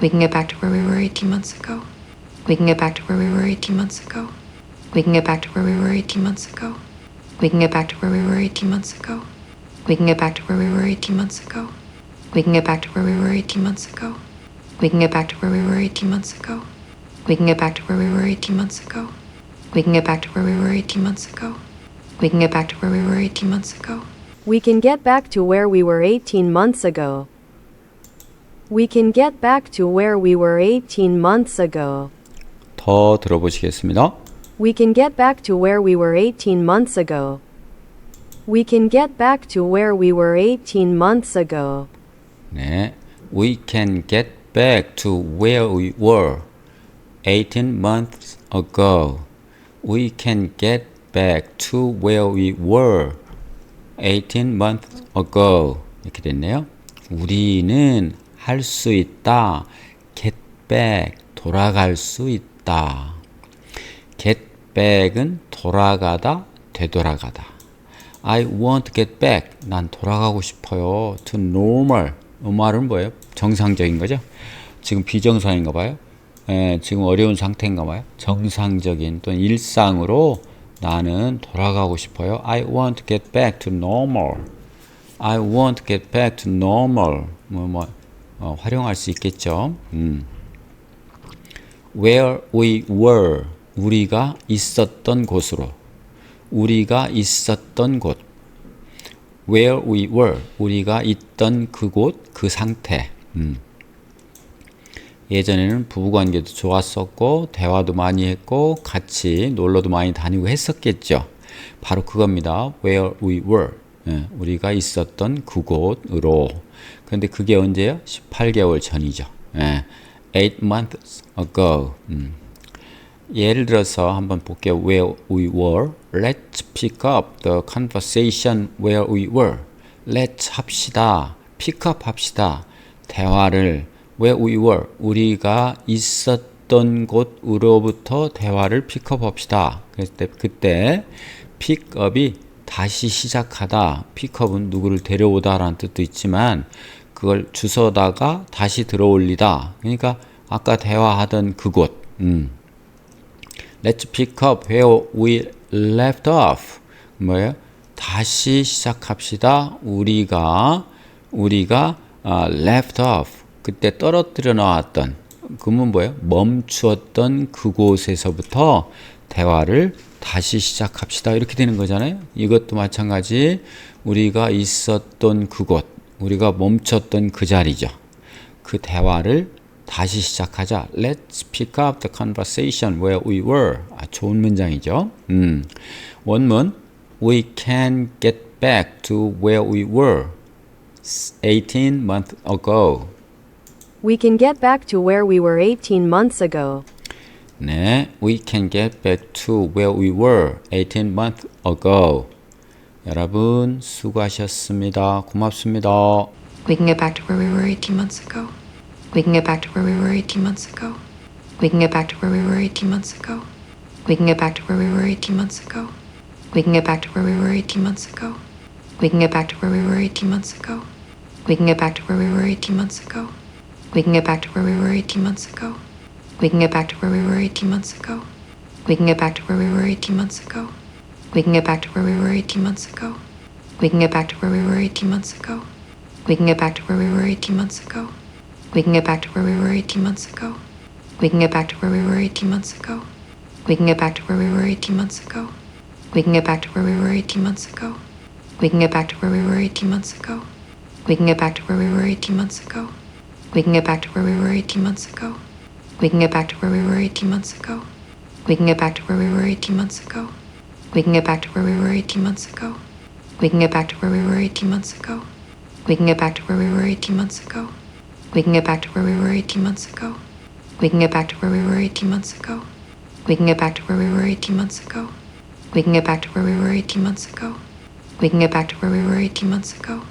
We can get back to where we were 18 months ago. We can get back to where we were 18 months ago. We can get back to where we were 18 months ago. We can get back to where we were 18 months ago. We can get back to where we were 18 months ago. We can get back to where we were 18 months ago. We can get back to where we were 18 months ago. We can get back to where we were 18 months ago. We can get back to where we were 18 months ago. We can get back to where we were 18 months ago. We can get back to where we were 18 months ago. We can get back to where we were 18 months ago. 더 들어보시겠습니다. We can get back to where we were 18 months ago. We can get back to where we were 18 months ago. 네. We can get back to where we were 18 months ago. We can get back to where we were 18 months ago. 이렇게 됐네요. 우리는 할 수 있다. get back. 돌아갈 수 있다. get back은 돌아가다, 되돌아가다. I want to get back. 난 돌아가고 싶어요. To normal. normal은 뭐예요? 정상적인 거죠? 지금 비정상인가 봐요. 예, 지금 어려운 상태인가 봐요. 정상적인 또는 일상으로 나는 돌아가고 싶어요. I want to get back to normal. I want to get back to normal. 뭐, 뭐, 어, 활용할 수 있겠죠. 음. Where we were. 우리가 있었던 곳으로. 우리가 있었던 곳. Where we were. 우리가 있던 그곳, 그 상태. 음. 예전에는 부부관계도 좋았었고 대화도 많이 했고 같이 놀러도 많이 다니고 했었겠죠. 바로 그겁니다. Where we were. 예, 우리가 있었던 그곳으로. 그런데 그게 언제요? 18개월 전이죠. 예, 8 months ago. 음. 예를 들어서 한번 볼게요. Where we were. Let's pick up the conversation where we were. Let's 합시다. up 합시다. 대화를 where we were. 우리가 있었던 곳으로부터 대화를 픽업 합시다. 그때 그때 픽업이 다시 시작하다. 픽업은 누구를 데려오다라는 뜻도 있지만 그걸 주워다가 다시 들어올리다. 그러니까 아까 대화하던 그곳. 음. Let's pick up where we left off. 뭐예요? 다시 시작합시다. 우리가 우리가 아, left off 그때 떨어뜨려 놨던 그러면 뭐예요? 멈추었던 그곳에서부터 대화를 다시 시작합시다. 이렇게 되는 거잖아요. 이것도 마찬가지 우리가 있었던 그곳, 우리가 멈췄던 그 자리죠. 그 대화를 다시 시작하자. Let's pick up the conversation where we were. 아, 좋은 문장이죠. 음. 원문 We can get back to where we were 18 months ago. We can get back to where we were 18 months ago. 네, we can get back to where we were 18 months ago. 여러분 수고하셨습니다. 고맙습니다. We can get back to where we were 18 months ago. We can get back to where we were 18 months ago. We can get back to where we were 18 months ago. We can get back to where we were 18 months ago. We can get back to where we were 18 months ago. We can get back to where we were 18 months ago. We can get back to where we were 18 months ago. We can get back to where we were 18 months ago. We can get back to where we were 18 months ago. We can get back to where we were 18 months ago. We can get back to where we were 18 months ago. We can get back to where we were 18 months ago. We can get back to where we were 18 months ago. We can get back to where we were 18 months ago. We can get back to where we were 18 months ago. We can get back to where we were 18 months ago. We can get back to where we were 18 months ago. We can get back to where we were 18 months ago. We can get back to where we were 18 months ago. We can get back to where we were 18 months ago. We can get back to where we were 18 months ago. We can get back to where we were 18 months ago. We can get back to where we were 18 months ago. We can get back to where we were 18 months ago. We can get back to where we were 18 months ago. We can get back to where we were 18 months ago. We can get back to where we were 18 months ago. We can get back to where we were 18 months ago. We can get back to where we were 18 months ago. We can get back to where we were 18 months ago.